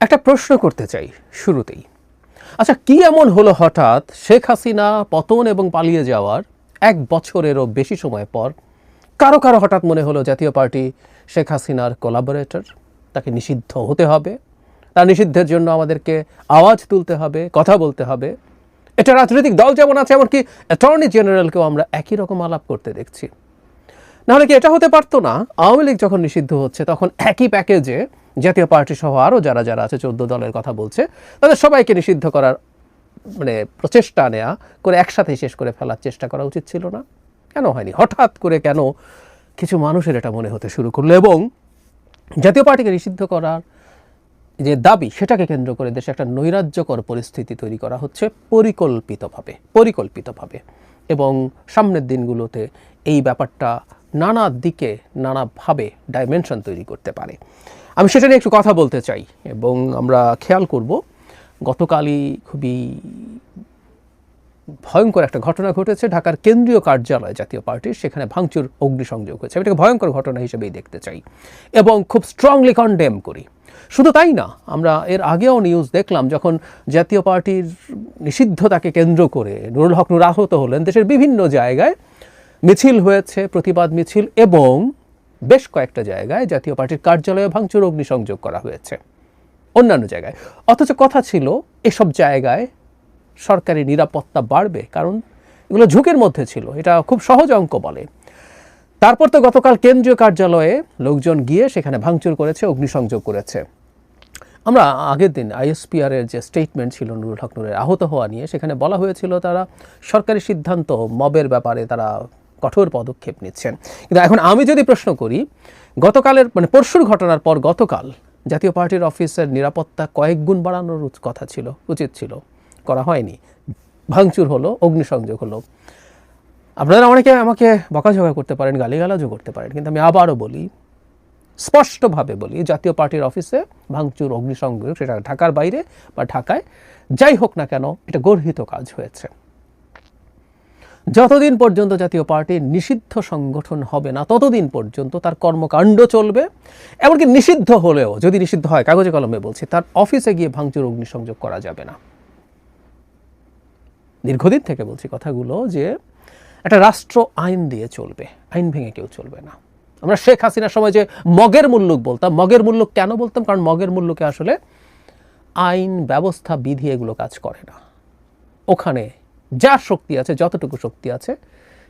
একটা প্রশ্ন করতে চাই শুরুতেই। আচ্ছা কি এমন হলো হঠাৎ শেখ হাসিনা পতন এবং পালিয়ে যাওয়ার এক বছরেরও বেশি সময় পর কারও কারও হঠাৎ মনে হলো জাতীয় পার্টি শেখ হাসিনার কোলাবোরেটর তাকে নিষিদ্ধ হতে হবে, তার নিষিদ্ধের জন্য আমাদেরকে আওয়াজ তুলতে হবে, কথা বলতে হবে। এটা রাজনৈতিক দল যেমন আছে, এমনকি অ্যাটর্নি জেনারেলকেও আমরা একই রকম আলাপ করতে দেখছি। নাহলে কি এটা হতে পারতো না? আওয়ামী লীগ যখন নিষিদ্ধ হচ্ছে, তখন একই প্যাকেজে জাতীয় পার্টি সহ আরও যারা যারা আছে, চোদ্দ দলের কথা বলছে, তাদের সবাইকে নিষিদ্ধ করার মানে প্রচেষ্টা নেয়া, করে একসাথে শেষ করে ফেলার চেষ্টা করা উচিত ছিল না। কেন হয়নি? হঠাৎ করে কেন কিছু মানুষের এটা মনে হতে শুরু করল এবং জাতীয় পার্টিকে নিষিদ্ধ করার যে দাবি, সেটাকে কেন্দ্র করে দেশে একটা নৈরাজ্যকর পরিস্থিতি তৈরি করা হচ্ছে পরিকল্পিতভাবে পরিকল্পিতভাবে। এবং সামনের দিনগুলোতে এই ব্যাপারটা নানা দিকে নানাভাবে ডাইমেনশন তৈরি করতে পারে। আমি সেটা নিয়ে একটু কথা বলতে চাই এবং আমরা খেয়াল করব, গতকালই খুবই ভয়ঙ্কর একটা ঘটনা ঘটেছে। ঢাকার কেন্দ্রীয় কার্যালয় জাতীয় পার্টির সেখানে ভাঙচুর, অগ্নিসংযোগ হয়েছে। আমি এটাকে ভয়ঙ্কর ঘটনা হিসেবেই দেখতে চাই এবং খুব স্ট্রংলি কনডেম করি। শুধু তাই না, আমরা এর আগেও নিউজ দেখলাম যখন জাতীয় পার্টির নিষিদ্ধতাকে কেন্দ্র করে নুরুল হক নুর আহত হলেন দেশের বিভিন্ন জায়গায়। মিছিল হয়েছে, প্রতিবাদ মিছিল এবং বেশ কয়েকটা জায়গায় জাতীয় পার্টির কার্যালয়ে ভাঙচুর, অগ্নিসংযোগ করা হয়েছে। অন্যান্য জায়গায়। অথচ কথা ছিল, এসব জায়গায় সরকারি নিরাপত্তা বাড়বে, কারণ এগুলো ঝুঁকির মধ্যে ছিল, এটা খুব সহজ অঙ্ক বলে। তারপর তো গতকাল কেন্দ্রীয় কার্যালয়ে লোকজন গিয়ে সেখানে ভাঙচুর করেছে, অগ্নিসংযোগ করেছে। আমরা আগের দিন আইএসপিআর এর যে স্টেটমেন্ট ছিল, নুরুল হক নুরের আহত হওয়া নিয়ে, সেখানে বলা হয়েছিল তারা সরকারি সিদ্ধান্ত, মবের ব্যাপারে তারা কঠোর পদক্ষেপ নিচ্ছেন। কিন্তু এখন আমি যদি প্রশ্ন করি, গতকালের মানে পরশুর ঘটনার পর গতকাল জাতীয় পার্টির অফিসের নিরাপত্তা কয়েক গুণ বাড়ানোর কথা ছিল, উচিত ছিল। করা হয়নি। ভাঙচুর হলো, অগ্নিসংযোগ হলো। আপনারা অনেকে আমাকে বকাঝকা করতে পারেন, গালিগালাজও করতে পারেন, কিন্তু আমি আবারও বলি, স্পষ্টভাবে বলি, জাতীয় পার্টির অফিসে ভাঙচুর, অগ্নিসংযোগ, সেটা ঢাকার বাইরে বা ঢাকায়, যাই হোক না কেন, এটা গর্হিত কাজ হয়েছে। যতদিন পর্যন্ত জাতীয় পার্টি নিষিদ্ধ সংগঠন হবে না, ততদিন পর্যন্ত তার কর্মকাণ্ড চলবে। এমনকি নিষিদ্ধ হলেও, যদি নিষিদ্ধ হয়, কাগজে কলমে বলছি, তার অফিসে গিয়ে ভাঙচুর, অগ্নিসংযোগ করা যাবে না। দীর্ঘদিন থেকে বলছি কথাগুলো যে, একটা রাষ্ট্র আইন দিয়ে চলবে, আইন ভেঙে কেউ চলবে না। আমরা শেখ হাসিনার সময় যে মগের মুল্লুক বলতাম, মগের মুল্লুক কেন বলতাম? কারণ মগের মূল্যকে আসলে আইন ব্যবস্থা বিধি এগুলো কাজ করে না। ওখানে যার শক্তি আছে, যতটুকু শক্তি আছে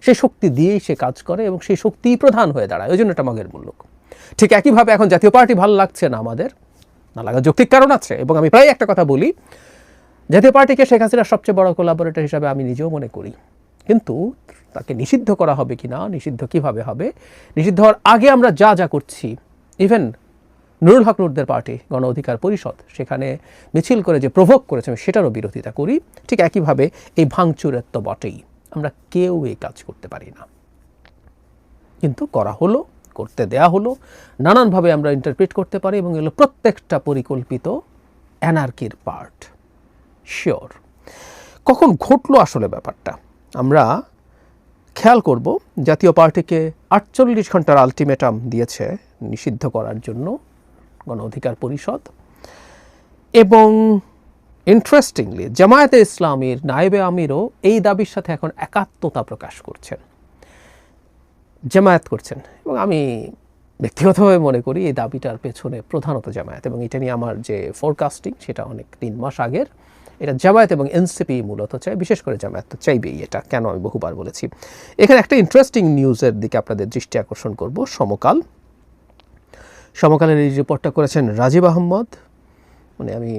সেই শক্তি দিয়েই সে কাজ করে এবং সেই শক্তিই প্রধান হয়ে দাঁড়ায়। ওই জন্য এটা মগের মুল্লুক ঠিক একইভাবে এখন জাতীয় পার্টি ভালো লাগছে না আমাদের, না লাগার যৌক্তিক কারণ আছে এবং আমি প্রায় একটা কথা বলি, জাতীয় পার্টিকে শেখ হাসিনার সবচেয়ে বড় কোলাবোরেটর হিসাবে আমি নিজেও মনে করি। কিন্তু তাকে নিষিদ্ধ করা হবে কি না নিষিদ্ধ কীভাবে হবে, নিষিদ্ধ হওয়ার আগে আমরা যা যা করছি ইভেন নুরুল হক নুরদের পার্টি গণ অধিকার পরিষদ, সেখানে মিছিল করে যে প্রভোগ করেছে, আমি সেটারও বিরোধিতা করি। ঠিক একইভাবে এই ভাঙচুরের তো বটেই। আমরা কেউ এই কাজ করতে পারি না। কিন্তু করা হলো, করতে দেয়া হলো, নানানভাবে আমরা ইন্টারপ্রিট করতে পারি এবং এগুলো প্রত্যেকটা পরিকল্পিত অ্যানার্কির পার্ট শিওর কখন ঘটলো আসলে ব্যাপারটা? আমরা খেয়াল করব, জাতীয় পার্টিকে আটচল্লিশ ঘণ্টার আলটিমেটাম দিয়েছে নিষিদ্ধ করার জন্য। গণ অধিকার পরিষদ। এবং ইন্টারেস্টিংলি জামায়াতে ইসলামীর নায়েবে আমিরও এই দাবির সাথে এখন একাত্মতা প্রকাশ করছেন। জামায়াত করছেন। এবং আমি ব্যক্তিগতভাবে মনে করি এই দাবিটার পেছনে প্রধানত জামায়াত। এবং এটা নিয়ে আমার যে ফোরকাস্টিং সেটা অনেক তিন মাস আগের। এটা জামায়াত এবং এনসিপি মূলত চাই বিশেষ করে জামায়াত তো চাইবেই এটা, কেন আমি বহুবার বলেছি। এখানে একটা ইন্টারেস্টিং নিউজের দিকে আপনাদের দৃষ্টি আকর্ষণ করব, সমকাল। সমকালের এই রিপোর্টটা করেছেন রাজীব আহম্মদ। মানে আমি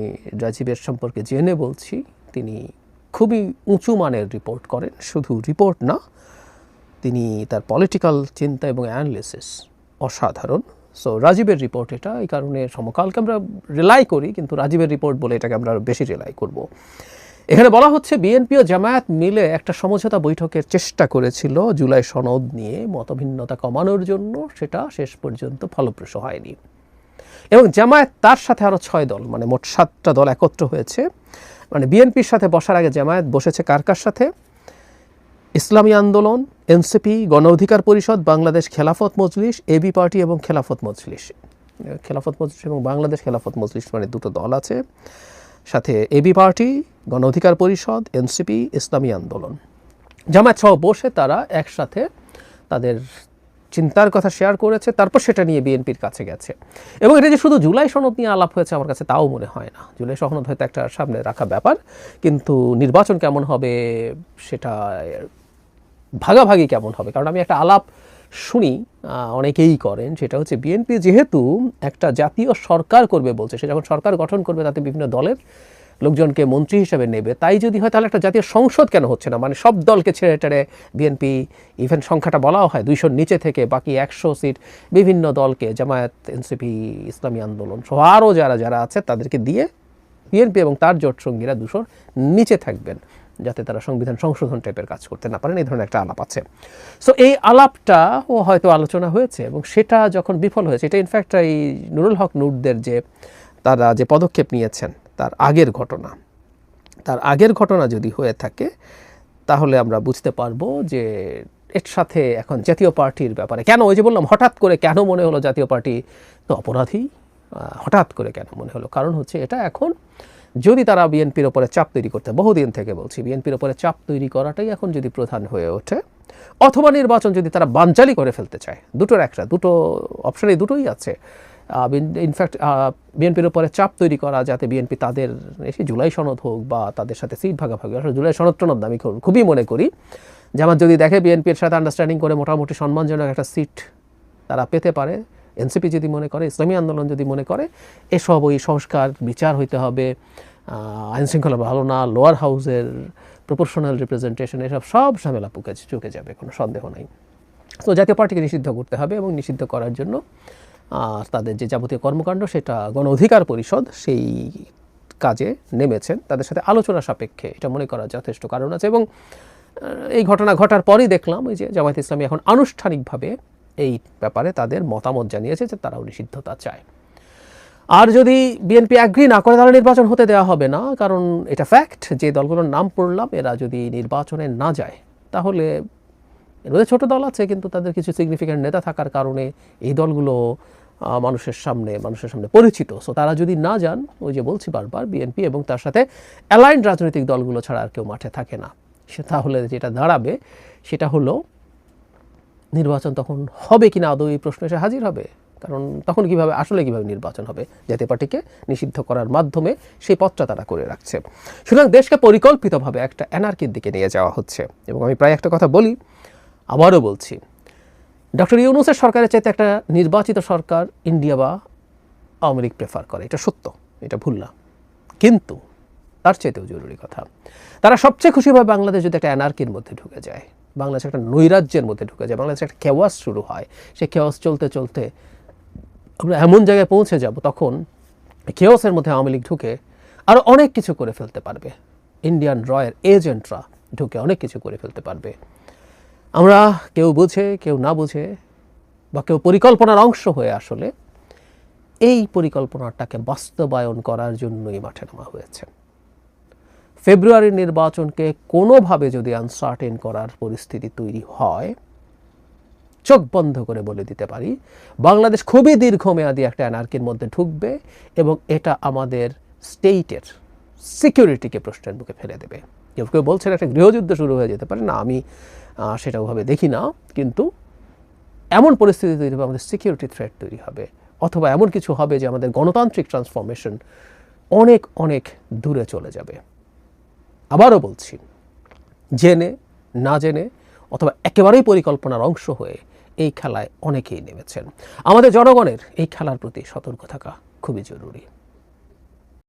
রাজীবের সম্পর্কে জেনে বলছি, তিনি খুবই উঁচু মানের রিপোর্ট করেন, শুধু রিপোর্ট না, তিনি তার পলিটিক্যাল চিন্তা এবং অ্যানালিসিস অসাধারণ। সো রাজীবের রিপোর্ট এটা, এই কারণে সমকালকে আমরা রিলাই করি, কিন্তু রাজীবের রিপোর্ট বলে এটাকে আমরা বেশি রিলাই করব। এখানে বলা হচ্ছে, বিএনপি ও জামায়াত মিলে একটা সমঝোতা বৈঠকের চেষ্টা করেছিল জুলাই সনদ নিয়ে। মতভিন্নতা কমানোর জন্য সেটা শেষ পর্যন্ত ফলপ্রসূ হয়নি। এবং জামায়াত তার সাথে আরও ছয় দল মানে মোট সাতটা দল একত্র হয়েছে। মানে বিএনপির সাথে বসার আগে জামায়াত বসেছে কার কার সাথে? ইসলামী আন্দোলন, এনসিপি, গণ অধিকার পরিষদ, বাংলাদেশ খেলাফত মজলিস এবি পার্টি এবং খেলাফত মজলিস। খেলাফত মজলিস এবং বাংলাদেশ খেলাফত মজলিস মানে দুটো দল আছে। সাথে এবি পার্টি গণ অধিকার পরিষদ এনসিপি ইসলামী আন্দোলন। জামায়াত সহ বসে তারা একসাথে তাদের চিন্তার কথা শেয়ার করেছে, তারপর সেটা নিয়ে বিএনপির কাছে গেছে। এবং এটা যে শুধু জুলাই সনদ নিয়ে আলাপ হয়েছে আমার কাছে তাও মনে হয় না। জুলাই সনদ হয়তো একটা সামনে রাখা ব্যাপার, কিন্তু নির্বাচন কেমন হবে সেটা ভাগাভাগি কেমন হবে? কারণ আমি একটা আলাপ শুনি অনেকেই করেন, সেটা হচ্ছে বিএনপি যেহেতু একটা জাতীয় সরকার করবে বলছে, সে যখন সরকার গঠন করবে তাতে বিভিন্ন দলের লোকজনকে মন্ত্রী হিসেবে নেবে, তাই যদি হয় তাহলে একটা জাতীয় সংসদ কেন হচ্ছে না? মানে সব দলকে ছেড়ে টেড়ে বিএনপি ইভেন সংখ্যাটা বলাও হয়, দুইশোর নিচে থেকে বাকি একশো সিট বিভিন্ন দলকে, জামায়াত, এনসিপি, ইসলামী আন্দোলন সহ আরও যারা যারা আছে তাদেরকে দিয়ে বিএনপি এবং তার জোট সঙ্গীরা দুশোর নিচে থাকবেন। যাতে তারা সংবিধান সংশোধন টাইপের কাজ করতে না পারেন, এই ধরনের একটা আলাপ আছে। সো এই আলাপটা ও হয়তো আলোচনা হয়েছে এবং সেটা যখন বিফল হয়েছে, এটা ইনফ্যাক্ট এই নুরুল হক নুরদের যে, তারা যে পদক্ষেপ নিয়েছেন, তার আগের ঘটনা। তার আগের ঘটনা যদি হয়ে থাকে, তাহলে আমরা বুঝতে পারব যে, এর সাথে এখন জাতীয় পার্টির ব্যাপারে কেন, ওই যে বললাম, হঠাৎ করে কেন মনে হলো জাতীয় পার্টি তো অপরাধী? হঠাৎ করে কেন মনে হলো? কারণ হচ্ছে এটা এখন যদি তারা বিএনপির ওপরে চাপ তৈরি করতে বহুদিন থেকে বলছি, বিএনপির ওপরে চাপ তৈরি করাটাই এখন যদি প্রধান হয়ে ওঠে, অথবা নির্বাচন যদি তারা বানচালি করে ফেলতে চায়, দুটোর একটা, দুটো অপশানে দুটোই আছে। ইনফ্যাক্ট বিএনপির উপরে চাপ তৈরি করা যাতে বিএনপি তাদের এসে জুলাই সনদ হোক বা তাদের সাথে সিট ভাগাভাগি, আসলে জুলাই সনদ টনদ আমি খুব- খুবই মনে করি। যেমন যদি দেখে বিএনপির সাথে আন্ডারস্ট্যান্ডিং করে মোটামুটি সম্মানজনক একটা সিট তারা পেতে পারে এনসিপি যদি মনে করে ইসলামী আন্দোলন যদি মনে করে এসব ওই সংস্কার বিচার হইতে হবে আইন শৃঙ্খলা ভালো না লোয়ার হাউসের প্রপোর্শনাল রিপ্রেজেন্টেশন এসব সব ঝামেলা পুকে চুকে যাবে কোনো সন্দেহ নাই। তো জাতীয় পার্টিকে নিষিদ্ধ করতে হবে এবং নিষিদ্ধ করার জন্য আহ, তাদের যে যাবতীয় কর্মকাণ্ড সেটা গণ অধিকার পরিষদ সেই কাজে নেমেছেন। তাদের সাথে আলোচনা সাপেক্ষে এটা মনে করার যথেষ্ট কারণ আছে এবং এই ঘটনা ঘটার পরই দেখলাম ওই যে জামায়াত ইসলামী এখন আনুষ্ঠানিকভাবে এই ব্যাপারে তাদের মতামত জানিয়েছে যে তারাও নিষিদ্ধতা চায়। আর যদি বিএনপি অ্যাগ্রি না করে তাহলে নির্বাচন হতে দেওয়া হবে না, কারণ এটা ফ্যাক্ট যে দলগুলোর নাম পড়লাম, এরা যদি নির্বাচনে না যায়, তাহলে মধ্যে ছোট দল আছে, কিন্তু তাদের কিছু সিগনিফিক্যান্ট নেতা থাকার কারণে এই দলগুলো মানুষের সামনে মানুষের সামনে পরিচিত। সো তারা যদি না যান, ওই যে বলছি বারবার, বিএনপি এবং তার সাথে অ্যালাইন্ড রাজনৈতিক দলগুলো ছাড়া আর কেউ মাঠে থাকে না। সে তাহলে যেটা দাঁড়াবে, সেটা হলো নির্বাচন তখন হবে কিনা আদৌ এই প্রশ্ন এসে হাজির হবে? কারণ তখন কীভাবে, আসলে কীভাবে নির্বাচন হবে? জাতীয় পার্টিকে নিষিদ্ধ করার মাধ্যমে সেই পথটা তারা করে রাখছে। সুতরাং দেশকে পরিকল্পিতভাবে একটা এনার্কির দিকে নিয়ে যাওয়া হচ্ছে। এবং আমি প্রায় একটা কথা বলি, আবারও বলছি, ডক্টর ইউনুসের সরকারের চাইতে একটা নির্বাচিত সরকার ইন্ডিয়া বা আওয়ামী লীগ প্রেফার করে। এটা সত্য, এটা ভুল না। কিন্তু তার চাইতেও জরুরি কথা, তারা সবচেয়ে খুশি হয় বাংলাদেশ যদি একটা অ্যানার্কির মধ্যে ঢুকে যায়। বাংলাদেশ একটা নৈরাজ্যের মধ্যে ঢুকে যায়, বাংলাদেশে একটা কেওয়াস শুরু হয়। সে কেওয়াস চলতে চলতে আমরা এমন জায়গায় পৌঁছে যাব, তখন কেওসের মধ্যে আওয়ামী লীগ ঢুকে আরও অনেক কিছু করে ফেলতে পারবে। ইন্ডিয়ান রয়ের এজেন্টরা ঢুকে অনেক কিছু করে ফেলতে পারবে। আমরা কেউ বুঝে, কেউ না বুঝে, বা কেউ পরিকল্পনার অংশ হয়ে আসলে এই পরিকল্পনাটাকে বাস্তবায়ন করার জন্যই মাঠে নামা হয়েছে। ফেব্রুয়ারির নির্বাচনকে কোনোভাবে যদি আনসার্টেন করার পরিস্থিতি তৈরি হয়, চোখ বন্ধ করে বলে দিতে পারি, বাংলাদেশ খুবই দীর্ঘমেয়াদী একটা অ্যানার্কির মধ্যে ঢুকবে এবং এটা আমাদের স্টেটের সিকিউরিটিকে প্রশ্নের মুখে ফেলে দেবে। কেউ কেউ বলছেন একটা গৃহযুদ্ধ শুরু হয়ে যেতে পারে। না, আমি সেটা ওভাবে দেখি না। কিন্তু এমন পরিস্থিতি তৈরি হবে, আমাদের সিকিউরিটি থ্রেট তৈরি হবে, অথবা এমন কিছু হবে যে আমাদের গণতান্ত্রিক ট্রান্সফরমেশন অনেক অনেক দূরে চলে যাবে। আবারও বলছি, জেনে, না জেনে অথবা একেবারেই পরিকল্পনার অংশ হয়ে এই খেলায় অনেকেই নেমেছেন। আমাদের জনগণের এই খেলার প্রতি সতর্ক থাকা খুবই জরুরি।